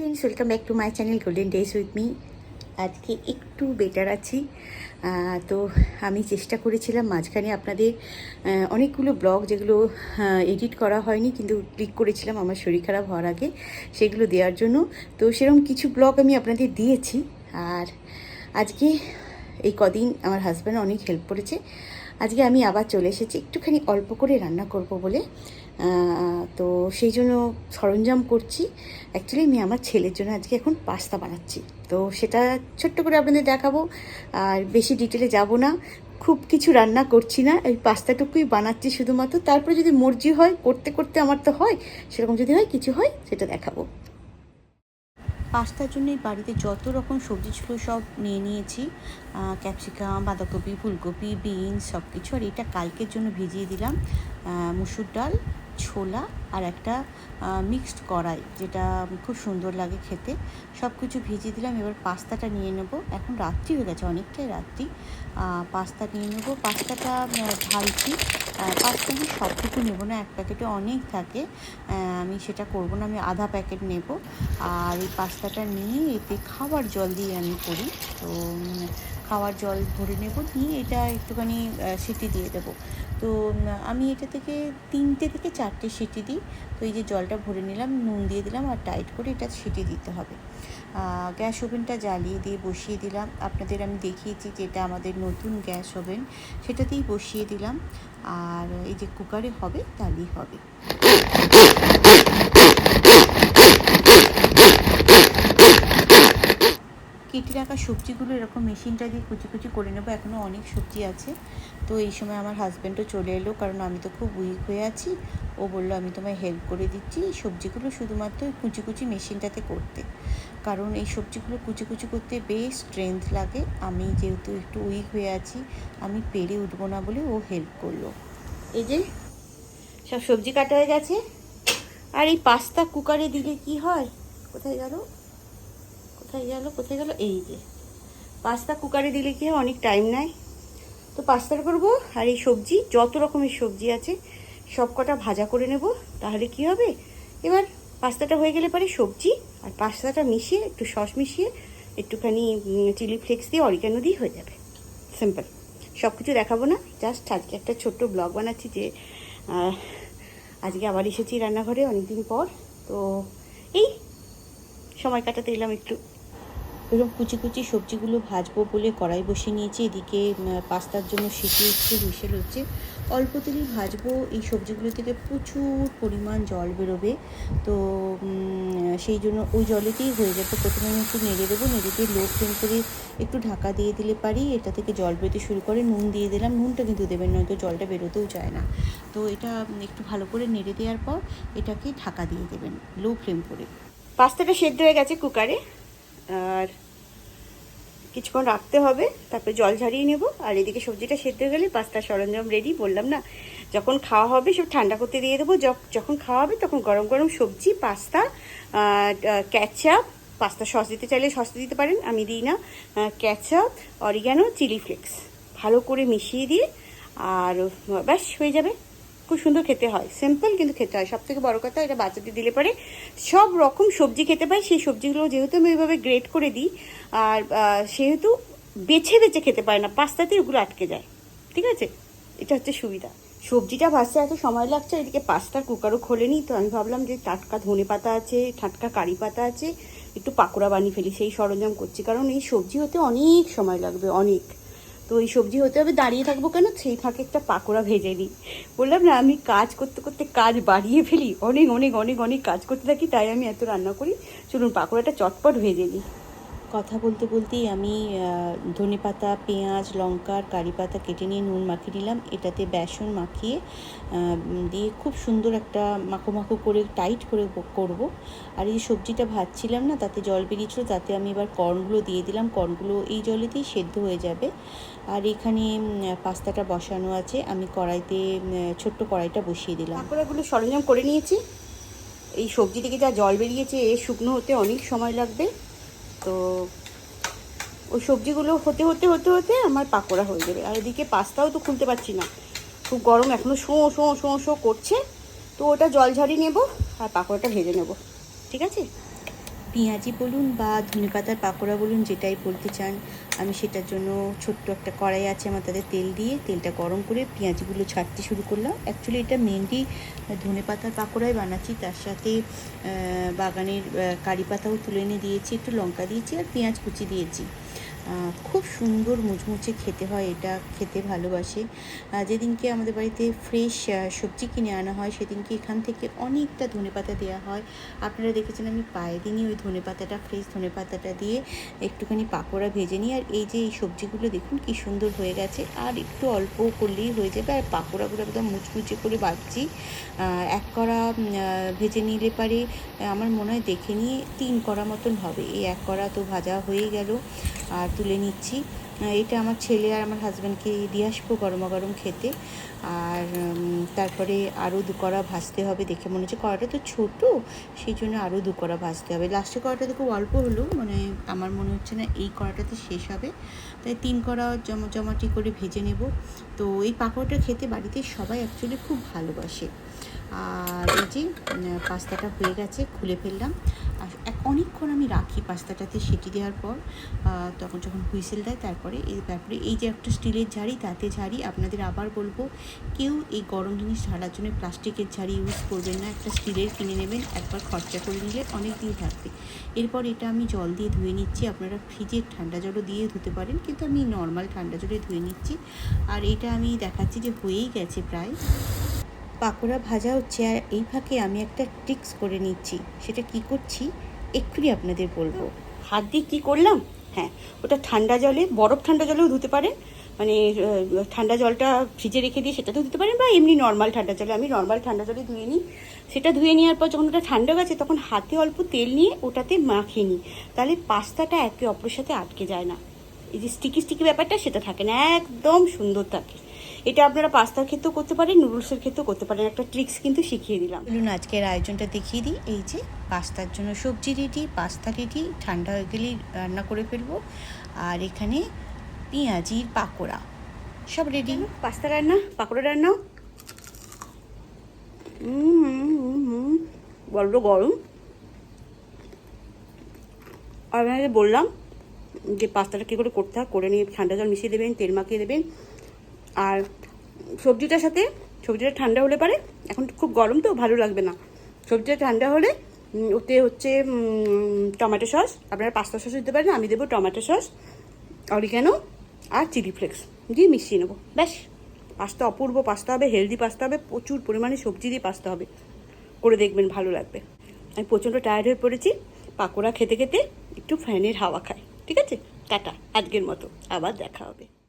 Welcome back to my channel golden days with me আজকে একটু better আছি। তো আমি চেষ্টা করেছিলাম মাঝখানে আপনাদের অনেকগুলো ব্লগ যেগুলো এডিট করা হয়নি, কিন্তু ক্লিক করেছিলাম আমার শরীর খারাপ হওয়ার আগে, সেগুলো দেওয়ার জন্য। তো সেরকম কিছু ব্লগ আমি আপনাদের দিয়েছি। আর আজকে এই কদিন আমার হাজব্যান্ড অনেক হেল্প করেছে। আজকে আমি আবার চলে এসেছি। একটুখানি অল্প করে রান্না করব বলে। তো সেই জন্য সরঞ্জাম করছি। অ্যাকচুয়ালি আমি আমার ছেলের জন্য আজকে এখন পাস্তা বানাচ্ছি। তো সেটা ছোট্ট করে আপনাদের দেখাবো। আর বেশি ডিটেলে যাব না। খুব কিছু রান্না করছি না। এই পাস্তাটুকুই বানাচ্ছি শুধুমাত্র। তারপরে যদি মর্জি হয়, করতে করতে আমার তো হয়। সেরকম যদি হয়, কিছু হয়, সেটা দেখাবো। পাস্তার জন্য বাড়িতে যত রকম সবজি ছিল সব নিয়ে নিয়েছি। ক্যাপসিকাম, বাঁধাকপি, ফুলকপি, বিনস সব কিছু আর এটা কালকের জন্য ভিজিয়ে দিলাম। মুসুর ডাল ছোলা আর একটা মিক্সড কড়াই, যেটা খুব সুন্দর লাগে খেতে। সব কিছু ভিজিয়ে দিলাম, এবার পাস্তাটা নিয়ে নেব। এখন রাত্রি হয়ে গেছে, অনেকটাই রাত্রি। পাস্তা নিয়ে নেব। পাস্তাটা ঢালছি। পাস্তা আমি সবটুকু নেব না, এক প্যাকেটে অনেক থাকে। আমি সেটা করব না, আমি আধা প্যাকেট নেব। আর এই পাস্তাটা নিয়ে এতে খাবার জল দিয়ে আমি করি। তো খাওয়ার জল ভরে নেব নিয়ে এটা একটুখানি সিটি দিয়ে দেবো। তো আমি এটা থেকে তিনটে থেকে চারটে সিটি দিই। তো এই যে জলটা ভরে নিলাম, নুন দিয়ে দিলাম আর টাইট করে এটা সিটি দিতে হবে। গ্যাস ওভেনটা জ্বালিয়ে দিয়ে বসিয়ে দিলাম। আপনাদের আমি দেখিয়েছি যেটা আমাদের নতুন গ্যাস ওভেন, সেটাতেই বসিয়ে দিলাম। আর এই যে কুকারে হবে, তাহলেই হবে। কেটে রাখা সবজিগুলো এরকম মেশিনটা দিয়ে কুচি কুচি করে নেব। এখনও অনেক সবজি আছে। তো এই সময় আমার হাজব্যান্ডও চলে এলো, কারণ আমি তো খুব উইক হয়ে আছি। ও বলল, আমি তোমায় হেল্প করে দিচ্ছি এই সবজিগুলো শুধুমাত্র ওই কুচি কুচি মেশিনটাতে করতে। কারণ এই সবজিগুলো কুচি কুচি করতে বেশ স্ট্রেংথ লাগে। আমি যেহেতু একটু উইক হয়ে আছি, আমি পেরে উঠবো না বলে ও হেল্প করল। এই যে, সব সবজি কাটা হয়ে গেছে। আর এই পাস্তা কুকারে দিলে কি হয়? কোথায় গেল? কোথায় গেল কোথায় গেল? এই যে। পাস্তা কুকারে দিলে কি হয়, অনেক টাইম নেয়। তো পাস্তাটা করব আর এই সবজি, যত রকমের সবজি আছে, সব কটা ভাজা করে নেব। তাহলে কি হবে? এবার পাস্তাটা হয়ে গেলে পরে সবজি আর পাস্তাটা মিশিয়ে, একটু সস মিশিয়ে, একটুখানি চিলি ফ্লেক্স দিয়ে অরিগানো দিয়ে হয়ে যাবে। সিম্পল সব কিছু দেখাবো না জাস্ট আজকে একটা ছোট্ট ব্লগ বানাচ্ছি যে আজকে আবার এসেছি রান্নাঘরে অনেকদিন পর। তো এই, সময় কাটাতে এলাম একটু। এরকম কুচি কুচি সবজিগুলো ভাজবো বলে কড়াই বসিয়ে নিয়েছি। এদিকে পাস্তার জন্য সিটি হচ্ছে হুইসেল হচ্ছে অল্প তেলেই ভাজবো। এই সবজিগুলো থেকে প্রচুর পরিমাণ জল বেরোবে। তো সেই জন্য ওই জলেতেই হয়ে যাবে। প্রথমে আমি একটু নেড়ে দেবো। নেড়ে দিয়ে লো ফ্লেম করে একটু ঢাকা দিয়ে দিলে পারি। এটা থেকে জল বেরোতে শুরু করে নুন দিয়ে দিলাম। নুনটা কিন্তু দেবেন নয়তো জলটা বেরোতেও চায় না। তো এটা একটু ভালো করে নেড়ে দেওয়ার পর এটাকে ঢাকা দিয়ে দেবেন লো ফ্লেম করে। পাস্তাটা সেদ্ধ হয়ে গেছে কুকারে। আর কিছুক্ষণ রাখতে হবে, তারপরে জল ঝারিয়ে নেব। আর এদিকে সবজিটা সেদ্ধ গেলে পাস্তার সরঞ্জাম রেডি বললাম না, যখন খাওয়া হবে সব ঠান্ডা করতে দিয়ে দেবো। যখ- যখন খাওয়া হবে তখন গরম গরম সবজি, পাস্তা ক্যাচআপ পাস্তা সস দিতে চাইলে সস দিতে পারেন, আমি দিই না। ক্যাচআপ অরিগ্যানো চিলি ফ্লেক্স ভালো করে মিশিয়ে দিয়ে, আর ব্যাস, হয়ে যাবে। খুব সুন্দর খেতে হয়। সিম্পল কিন্তু খেতে হয়। সব থেকে বড় কথা, এটা বাচ্চাদের দিলে পরে। সব রকম সবজি খেতে পায় সেই সবজিগুলো যেহেতু আমি ওইভাবে গ্রেট করে দিই, আর সেহেতু বেছে বেছে খেতে পারে না। পাস্তাতে ওগুলো আটকে যায়। ঠিক আছে? এটা হচ্ছে সুবিধা। সবজিটা ভাজতে এত সময় লাগছে এদিকে পাস্তার কুকারও খোলেনি, তো আমি ভাবলাম যে টাটকা ধনে পাতা আছে, টাটকা কারি পাতা আছে, একটু পাকোড়া বানিয়ে ফেলি, সেই সরঞ্জাম করছি। কারণ এই সবজি হতে অনেক সময় লাগবে, অনেক। তো এই সবজি হতে হবে, দাঁড়িয়ে থাকব কেন? সেই ফাঁকে একটা পাকোড়া ভেজে নিই। বললাম, না, আমি কাজ করতে করতে কাজ বাড়িয়ে ফেলি। অনেক অনেক অনেক অনেক কাজ করতে থাকি, তাই আমি এত রান্না করি। চলুন, পাকোড়াটা চটপট ভেজে নিই। কথা বলতে বলতেই আমি ধনে পাতা, পেঁয়াজ লঙ্কার কারি পাতা কেটে নিয়ে নুন মাখিয়ে নিলাম। এটাতে বেসন মাখিয়ে দিয়ে খুব সুন্দর একটা মাখো মাখো করে, টাইট করে করব। আর এই সবজিটা ভাজছিলাম না, তাতে জল বেরিয়েছিল, তাতে আমি এবার কর্নগুলো দিয়ে দিলাম। কর্নগুলো এই জলেতেই সেদ্ধ হয়ে যাবে। আর এখানে পাস্তাটা বসানো আছে। আমি কড়াইতে ছোট্ট কড়াইটা বসিয়ে দিলাম। পাকোড়াগুলো সরঞ্জাম করে নিয়েছি। এই সবজি থেকে যা জল বেরিয়েছে, এ শুকনো হতে অনেক সময় লাগবে। তো ওই সবজিগুলো হতে হতে হতে হতে আমার পাকোড়া হয়ে যাবে। আর এদিকে পাস্তাও তো খুলতে পারছি না। খুব গরম এখনও শো শো শো শো করছে। তো ওটা জল ঝাড়ি নেব আর পাকোড়াটা ভেজে নেব। ঠিক আছে? পেঁয়াজি বলুন বা ধনেপাতার পাকোড়া বলুন, যেটাই বলতে চান, আমি সেটার জন্য ছোট্ট একটা কড়াই আছে আমার তাতে তেল দিয়ে, তেলটা গরম করে পেঁয়াজিগুলো ছাড়তে শুরু করলাম। অ্যাকচুয়ালি এটা মেনলি ধনেপাতার পাকোড়াই বানাচ্ছি, তার সাথে বাগানের কারি পাতাও তুলে এনে দিয়েছি, একটু লঙ্কা দিয়েছি আর পেঁয়াজ কুচি দিয়েছি। খুব সুন্দর মুচমুচে খেতে হয় এটা, খেতে ভালোবাসে। যেদিনকে আমাদের বাড়িতে ফ্রেশ সবজি কিনে আনা হয়, সেদিনকে এখান থেকে অনেকটা ধনেপাতা দেওয়া হয়। আপনারা দেখেছেন আমি পায়ে দিনই ওই ধনেপাতাটা ফ্রেশ ধনেপাতাটা দিয়ে একটুখানি পাকোড়া ভেজে নিই। আর এই যে এই সবজিগুলো দেখুন কি সুন্দর হয়ে গেছে। আর একটু অল্প করলেই হয়ে যাবে। আর পাকোড়াগুলো একদম মুচমুচে করে বাড়ছি এক কড়া ভেজে নিলে পারে, আমার মনে হয় দেখে নিয়ে তিন কড়া মতন হবে। এই এক কড়া তো ভাজা হয়ে গেল। আর তুলে নিচ্ছি। এটা আমার ছেলে আর আমার হাজব্যান্ডকে দিয়ে আসব গরমা গরম খেতে। আর তারপরে আরও দু কড়া ভাজতে হবে দেখে মনে হচ্ছে। কড়াটা তো ছোটো, সেই জন্য আরও দু কড়া ভাজতে হবে। লাস্টে কড়াটা খুব অল্প হলো মানে আমার মনে হচ্ছে না এই কড়াটাতে শেষ হবে। তাই তিন কড়া জমা জমাটি করে ভেজে নেব। তো এই পাঁপড়টা খেতে বাড়িতে সবাই অ্যাকচুয়ালি খুব ভালোবাসে। আর এই যে পাস্তাটা হয়ে গেছে, খুলে ফেললাম। আর এক অনেকক্ষণ আমি রাখি পাস্তাটাতে সেটি দেওয়ার পর। তখন যখন হুইসেল দেয়, তারপরে এই তারপরে এই যে একটা স্টিলের ঝাড়ি, তাতে ঝাড়ি, আপনাদের আবার বলব, কেউ এই গরম জিনিস ঝাড়ার জন্য প্লাস্টিকের ঝাড়ি ইউজ করবেন না। একটা স্টিলের কিনে নেবেন, একবার খরচা করে নিলে অনেক দিন থাকবে। এরপর এটা আমি জল দিয়ে ধুয়ে নিচ্ছি। আপনারা ফ্রিজের ঠান্ডা জলও দিয়ে ধুতে পারেন কিন্তু আমি নর্মাল ঠান্ডা জলে ধুয়ে নিচ্ছি। আর এটা আমি দেখাচ্ছি যে হয়েই গেছে প্রায়। পাকোড়া ভাজা হচ্ছে আর এই ফাঁকে আমি একটা ট্রিক্স করে নিচ্ছি। সেটা কি করছি? এক্ষুনি আপনাদের বলব। হাত দিয়ে কী করলাম? হ্যাঁ ওটা ঠান্ডা জলে, বরফ ঠান্ডা জলেও ধুতে পারেন। মানে ঠান্ডা জলটা ফ্রিজে রেখে দিয়ে সেটাতেও ধুতে পারেন বা এমনি নর্মাল ঠান্ডা জলে। আমি নর্মাল ঠান্ডা জলে ধুয়ে নিই। সেটা ধুয়ে নেওয়ার পর যখন ওটা ঠান্ডা গেছে, তখন হাতে অল্প তেল নিয়ে ওটাতে মাখিয়ে নিই। তাহলে পাস্তাটা একে অপরের সাথে আটকে যায় না। এই যে স্টিকি স্টিকি ব্যাপারটা সেটা থাকে না একদম সুন্দর থাকে। এটা আপনারা পাস্তার ক্ষেত্রেও করতে পারেন নুডলসের ক্ষেত্রেও করতে পারেন। একটা ট্রিক্স কিন্তু শিখিয়ে দিলাম। বলুন আজকের আয়োজনটা দেখিয়ে দিই। এই যে পাস্তার জন্য সবজি রেডি পাস্তা রেডি ঠান্ডা হয়ে গেলেই রান্না করে ফেলব। আর এখানে পেঁয়াজির পাকোড়া সব রেডি পাস্তা রান্না পাকোড়া রান্নাও হুম বড্ড গরম আর বললাম যে পাস্তাটা কী করে করতে করে নিয়ে ঠান্ডা জল মিশিয়ে দেবেন, তেল মাখিয়ে দেবেন। আর সবজিটার সাথে, সবজিটা ঠান্ডা হলে পারে, এখন খুব গরম তো, ভালো লাগবে না। সবজিটা ঠান্ডা হলে ওতে হচ্ছে টমেটো সস, আপনারা পাস্তা সস দিতে পারেন, আমি দেবো টমেটো সস, অরিগ্যানো আর চিলি ফ্লেক্স, দিয়ে মিশিয়ে নেব, ব্যাস। পাস্তা অপূর্ব পাস্তা হবে, হেলদি পাস্তা হবে, প্রচুর পরিমাণে সবজি দিয়ে পাস্তা হবে, করে দেখবেন ভালো লাগবে। আমি প্রচণ্ড টায়ার্ড হয়ে পড়েছি, পাকোড়া খেতে খেতে একটু ফ্যানের হাওয়া খাই। ঠিক আছে? টাটা আজকের মতো। আবার দেখা হবে।